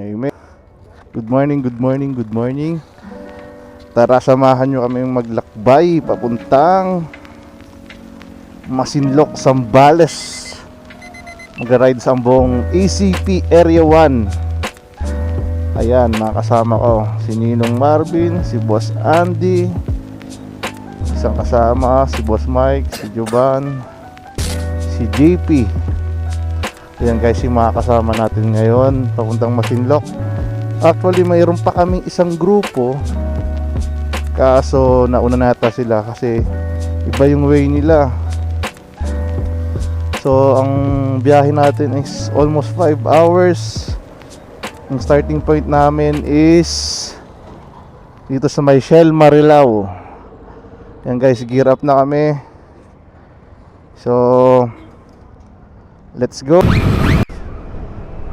Amen. Good morning, good morning, good morning. Tara, samahan nyo kami maglakbay papuntang Masinlok, Sambales. Mag-ride sa buong ACP Area 1. Ayan, mga kasama ko. Si Ninong Marvin, si Boss Andy, isang kasama, si Boss Mike, si Jovan, si JP. Ayan guys, yung mga kasama natin ngayon papuntang Masinlok. Actually, mayroon pa kaming isang grupo. Kaso nauna nata sila kasi iba yung way nila. So, ang biyahe natin is almost 5 hours. Ang starting point namin is dito sa may Shell Marilao. Yan guys, gear up na kami. So, let's go.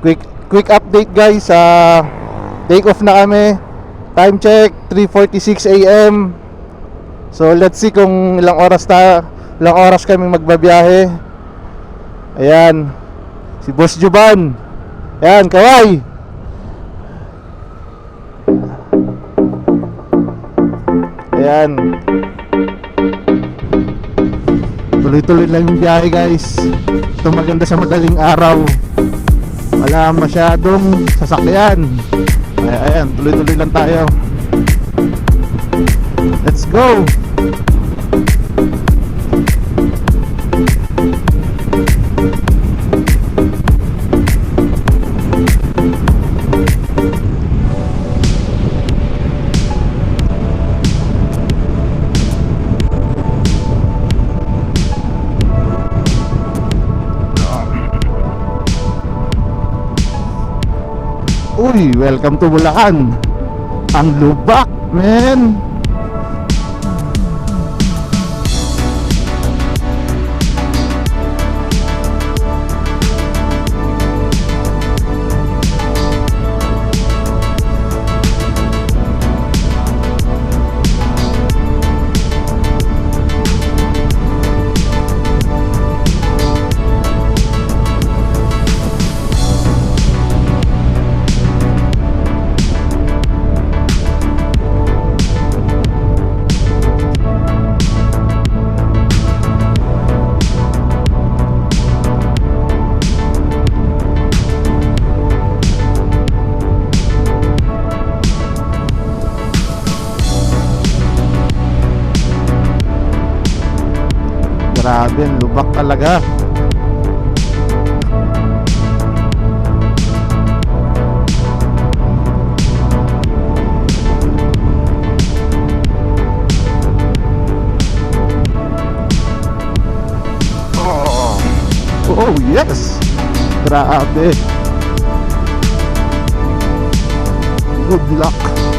Quick quick update guys. Ah, take off na kami. Time check 3:46 AM. So, let's see kung ilang oras ta ilang oras kami magbabiyahe. Ayan. Si Boss Juban. Ayan, kaway. Ayan. Tuloy-tuloy lang yung biyahe guys. Ito maganda sa madaling araw. Wala masyadong sasakyan. Ay, ayan, tuloy-tuloy lang tayo. Let's go! Uy, welcome to Bulacan. Ang lubak, man. Lubak talaga. Oh, oh yes! Grabe. Good luck.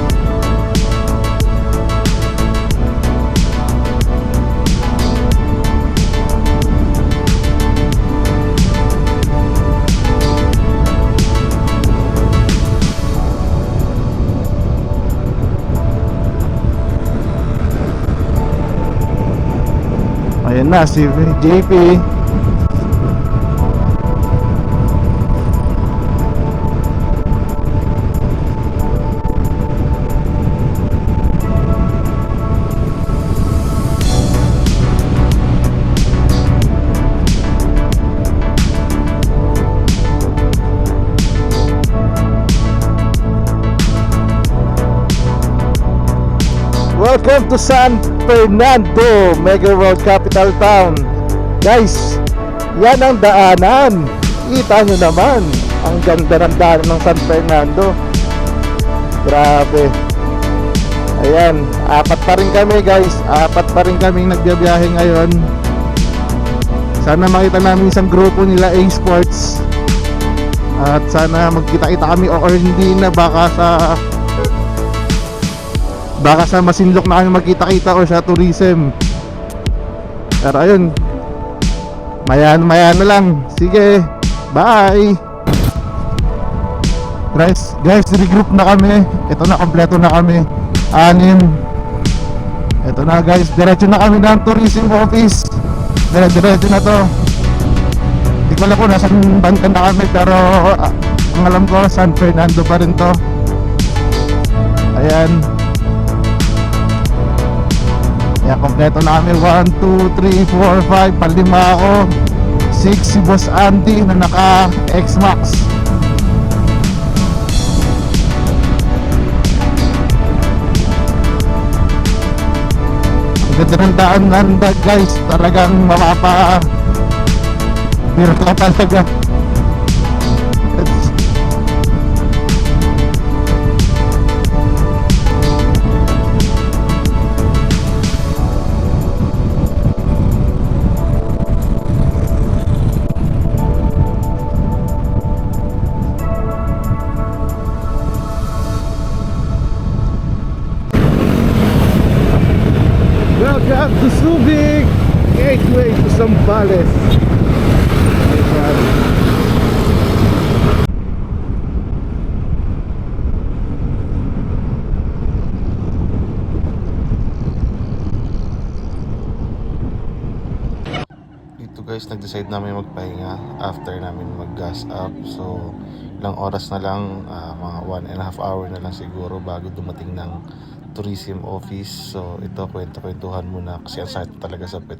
Ayan na si Welcome to San Fernando, Mega World Capital Town. Guys, yan ang daanan. Kita nyo naman, ang ganda ng daanan ng San Fernando. Grabe. Ayan, apat pa rin kami guys. Apat pa rin kami nagbiyahe ngayon. Sana makita namin isang grupo nila A-Sports. At sana magkita-kita kami or hindi na baka sa baka sa Masinlok na kami magkita-kita o sa tourism. Pero ayun, mayan mayan na lang. Sige, bye! Guys, guys, regroup na kami. Ito na, kompleto na kami. Anim. Ito na guys, diretso na kami ng tourism office. Dire- Diretso na to. Hindi ko alam kung nasa bangka na kami pero ah, ang alam ko, San Fernando pa rin to. Ayan. Ayan, kompleto na kami. 1, 2, 3, 4, 5. Palima ako. 6 si Boss Andy na naka X-Max. Ganda ng daan nanda guys. Talagang mapapa... Ka talaga. Subic Gateway to Zambales Ayan. Dito guys, nag-decide namin magpahinga after namin mag-gas up. So, ilang oras na lang, ah, mga one and a half hour na lang siguro bago dumating ng tourism office. So, ito, kwento-kwentuhan muna kasi ang sakit talaga sa pet.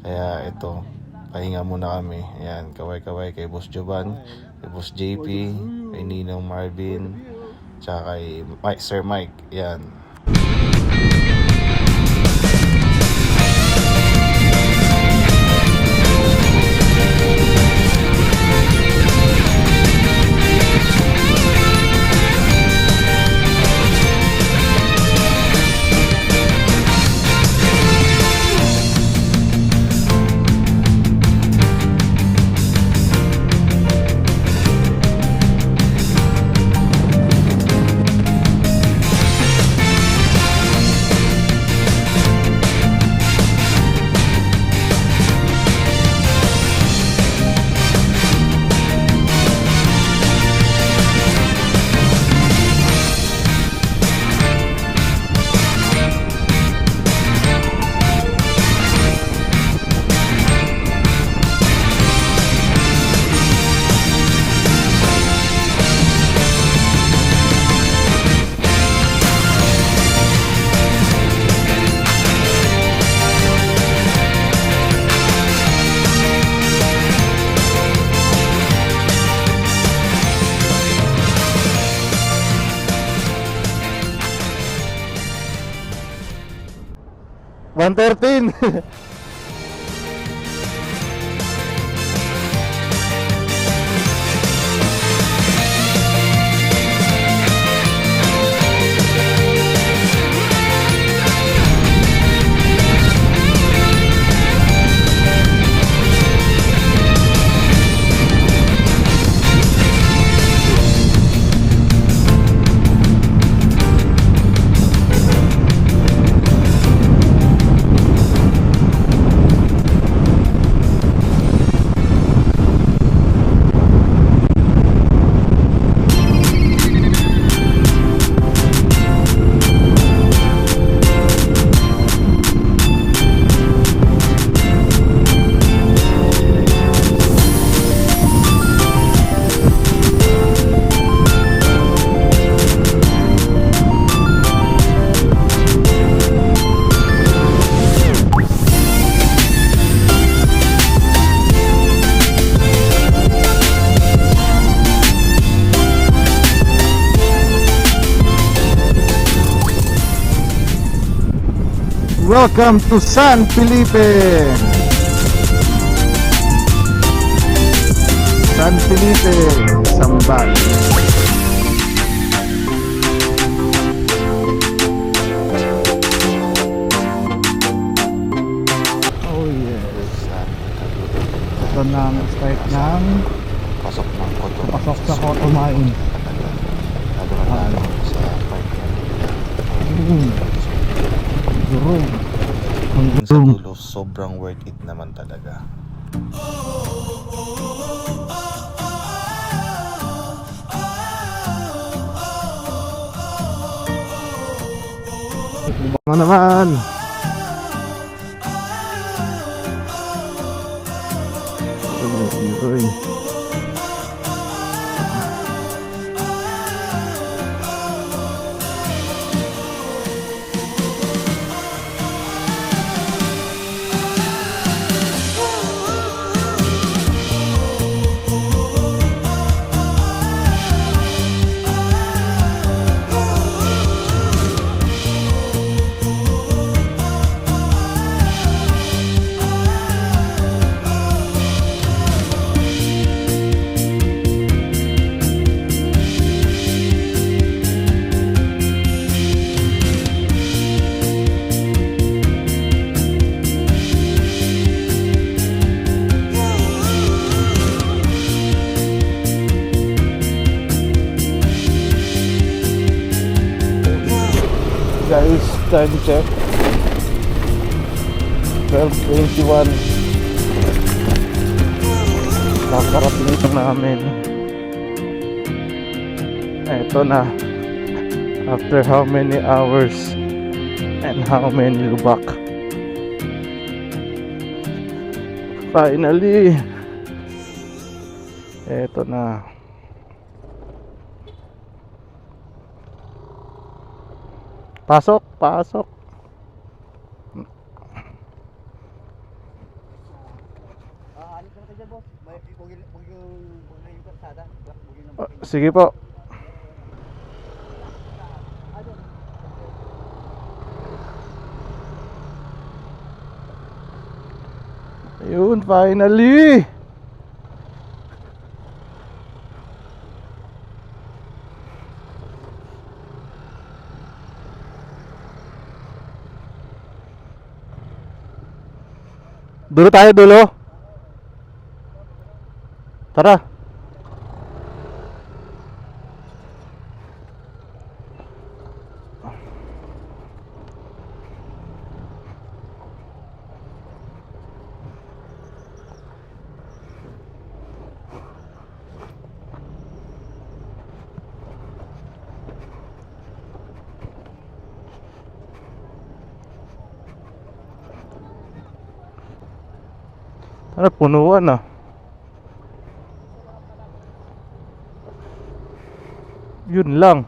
Kaya ito, pahinga muna kami. Ayan, kaway-kaway kay Boss Jovan, kay Boss JP, kay Ninong Marvin, tsaka kay Mike, Sir Mike. Ayan. Welcome to San Felipe. San Felipe, Sambal. Oh yes. Ito na ang start ng pasok ng koto. pasok sa Koto Mine. Nadulaan na ako sa park Mm. Durog. Ang Sa dulo, sobrang worth it naman talaga. Ano naman? Time check. 12.21. Nakarating ito namin. Eto na. After how many hours and how many lubak. Finally. Eto na. Pasok, pasok. Sige po. Ayun, finally! Dulo tayo, dulo. Tara. Ano, punuan ah. Yun lang.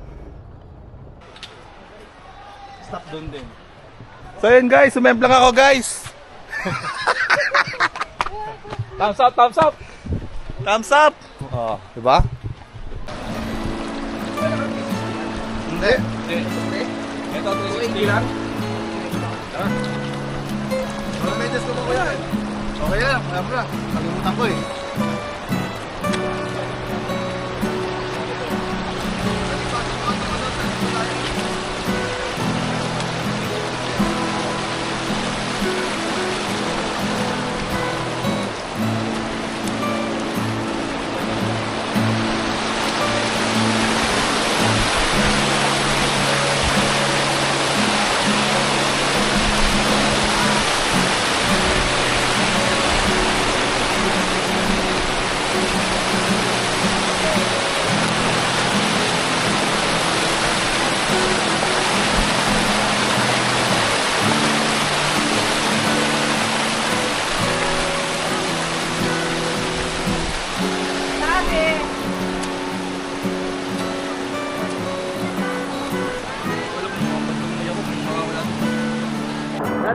Stop doon din. So yun guys, sumemplang ako guys. Thumbs up, thumbs up! Thumbs up! Oh, di ba? Hindi. Hindi. Ito, 360 lang. Mga medyas ko ba yan? Okay lang, mo na. Kalimutan ko eh.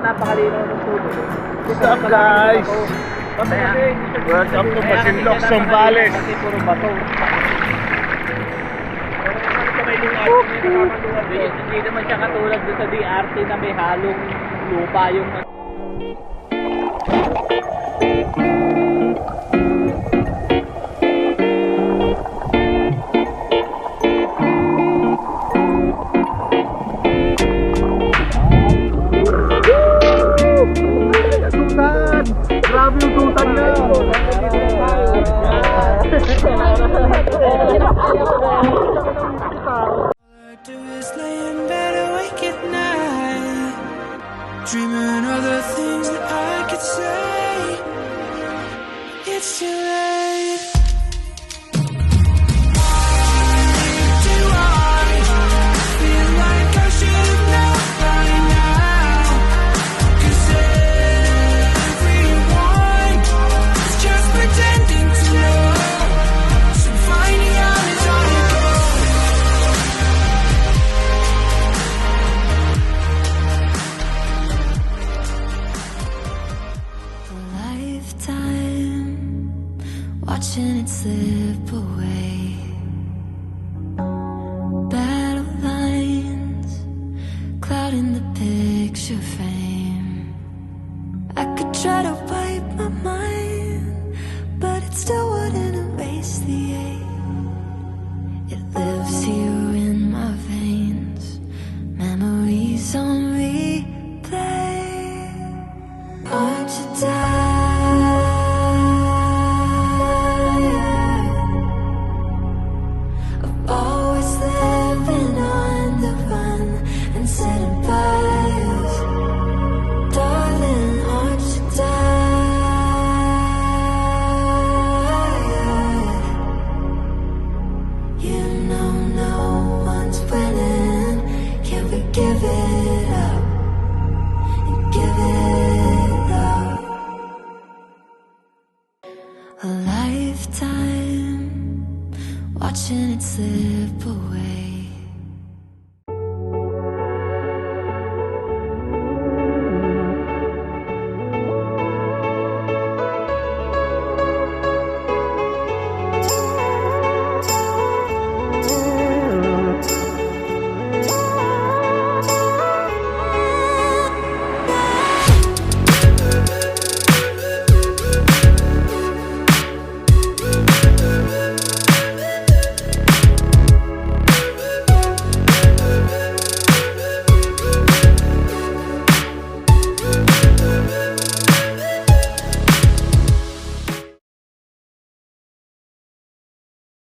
Napakalinaw ng tubig. What's up guys? Welcome to Masinloc, Zambales. Kasi puro bato. Hindi, naman siya katulad doon sa DRT na may halong lupa yung Tutan! you try to wipe my mind, but it's still